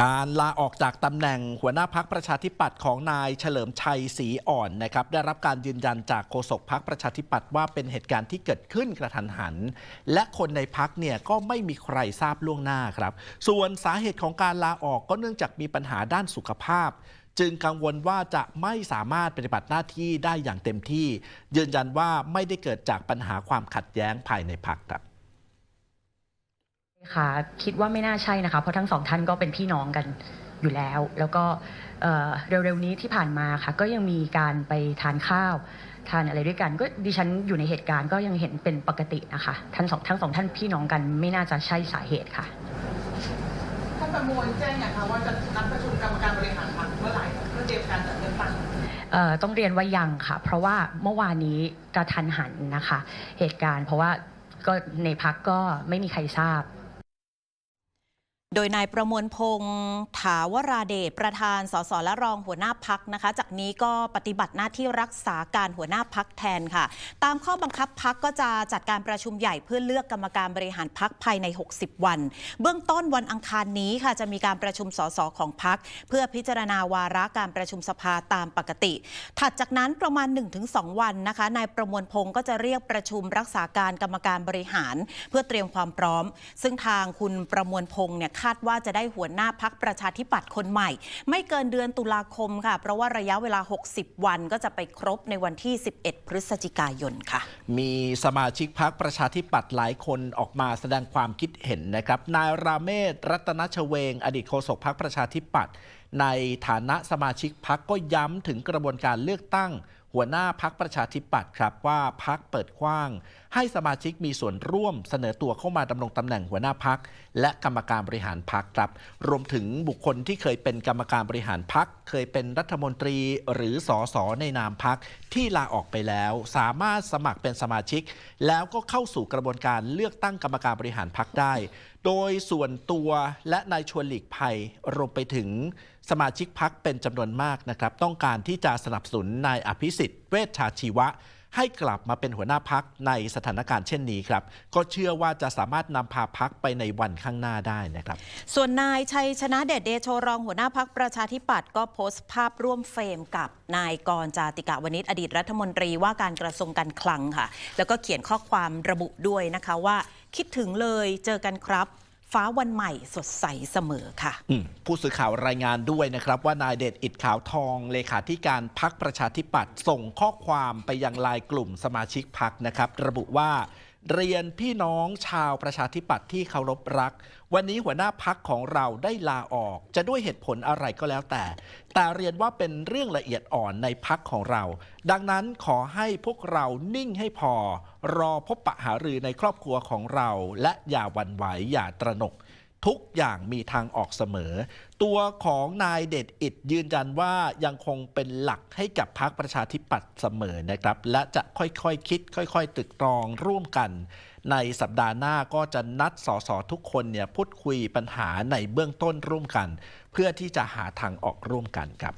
การลาออกจากตำแหน่งหัวหน้าพักประชาธิปัตย์ของนายเฉลิมชัยศรีอ่อนนะครับได้รับการยืนยันจากโฆษกพักประชาธิปัตย์ว่าเป็นเหตุการณ์ที่เกิดขึ้นกระทันหัน และคนในพักเนี่ยก็ไม่มีใครทราบล่วงหน้าครับ ส่วนสาเหตุของการลาออกก็เนื่องจากมีปัญหาด้านสุขภาพ จึงกังวลว่าจะไม่สามารถปฏิบัติหน้าที่ได้อย่างเต็มที่ ยืนยันว่าไม่ได้เกิดจากปัญหาความขัดแย้งภายในพักครับ ค่ะ คิดว่าไม่น่าใช่นะคะ เพราะทั้งสองท่านก็เป็นพี่น้องกันอยู่แล้ว แล้วก็เอ่อเร็วๆนี้ที่ผ่านมาค่ะ ก็ยังมีการไปทานข้าวทานอะไรด้วยกัน ก็ดิฉันอยู่ในเหตุการณ์ก็ยังเห็นเป็นปกตินะคะทั้งสองทั้งสองท่านพี่น้องกันไม่น่าจะใช่สาเหตุค่ะท่านประมวลแจ้งนะคะว่าจะนัดประชุมกรรมการบริหารพรรคเมื่อไหร่เพื่อเตรียมการจัดเลือกตั้งเอ่อต้องเรียนว่ายังค่ะ เพราะว่าเมื่อวานนี้กระทันหันนะคะ เหตุการณ์ เพราะว่าก็ในพักก็ไม่มีใครทราบ โดยนายประมวลพงษ์ถาวราเดชประธานสสและรองหัวหน้าพักนะคะ จากนี้ก็ปฏิบัติหน้าที่รักษาการหัวหน้าพักแทนค่ะ ตามข้อบังคับพักก็จะจัดการประชุมใหญ่เพื่อเลือกกรรมการบริหารพักภายใน 60 วัน เบื้องต้นวันอังคารนี้ค่ะจะมีการประชุมสสของพักเพื่อพิจารณาวาระการประชุมสภาตามปกติ ถัดจากนั้นประมาณ 1-2 วันนะคะนายประมวลพงษ์ก็จะเรียกประชุมรักษาการกรรมการบริหาร เพื่อเตรียมความพร้อม ซึ่งทางคุณประมวลพงษ์เนี่ยคาดว่าจะได้หัวหน้าพักประชาธิปัตย์คนใหม่ ไม่เกินเดือนตุลาคมค่ะ เพราะว่าระยะเวลา 60 วันก็จะไปครบในวันที่ 11 พฤศจิกายนค่ะ มีสมาชิกพักประชาธิปัตย์หลายคนออกมาแสดงความคิดเห็นนะครับ นายราเมศรัตนชเวง อดีตโฆษกพักประชาธิปัตย์ ในฐานะสมาชิกพักก็ย้ำถึงกระบวนการเลือกตั้ง หัวหน้าพักประชาธิปัตย์ครับว่าพักเปิดกว้าง ให้สมาชิกมีส่วนร่วมเสนอตัวเข้ามาดำรงตำแหน่งหัวหน้าพักและกรรมการบริหารพักครับ รวมถึงบุคคลที่เคยเป็นกรรมการบริหารพักเคยเป็นรัฐมนตรีหรือสอสอในนามพักที่ลาออกไปแล้ว สามารถสมัครเป็นสมาชิก แล้วก็เข้าสู่กระบวนการเลือกตั้งกรรมการบริหารพักได้ โดยส่วนตัวและนายชวนหลีกภัยรวมไปถึงสมาชิกพักเป็นจำนวนมากนะครับ ต้องการที่จะสนับสนุนนายอภิสิทธิ์เวชชาชีวะ ให้กลับมาเป็นหัวหน้าพักในสถานการณ์เช่นนี้ครับ ก็เชื่อว่าจะสามารถนำพาพักไปในวันข้างหน้าได้นะครับ ส่วนนายชัยชนะเดชเดโชรองหัวหน้าพักประชาธิปัตย์ก็โพสต์ภาพร่วมเฟรมกับนายกรจาติกาวนิชอดีตรัฐมนตรีว่าการกระทรวงการคลังค่ะ แล้วก็เขียนข้อความระบุด้วยนะคะว่า คิดถึงเลยเจอกันครับ ฟ้าวันใหม่สดใสเสมอค่ะ ผู้สื่อข่าวรายงานด้วยนะครับ ว่านายเดชอิดขาวทองเลขาธิการพักประชาธิปัตย์ส่งข้อความไปยังไลน์กลุ่มสมาชิกพักนะครับ ระบุว่า เรียนพี่น้องชาวประชาธิปัตย์ที่เคารพรัก วันนี้หัวหน้าพักของเราได้ลาออก จะด้วยเหตุผลอะไรก็แล้วแต่ แต่เรียนว่าเป็นเรื่องละเอียดอ่อนในพักของเรา ดังนั้นขอให้พวกเรานิ่งให้พอ รอพบปะหารือในครอบครัวของเรา และอย่าวันไหวอย่าตระหนก ทุกอย่างมีทางออกเสมอ ตัวของนายเดชอิดยืนยันว่ายังคงเป็นหลักให้กับพรรคประชาธิปัตย์เสมอนะครับ และจะค่อยๆคคิด ค่อยๆ ตึกตรองร่วมกัน ในสัปดาห์หน้าก็จะนัดสสทุกคนเนี่ยพูดคุยปัญหาในเบื้องต้นร่วมกัน เพื่อที่จะหาทางออกร่วมกันครับ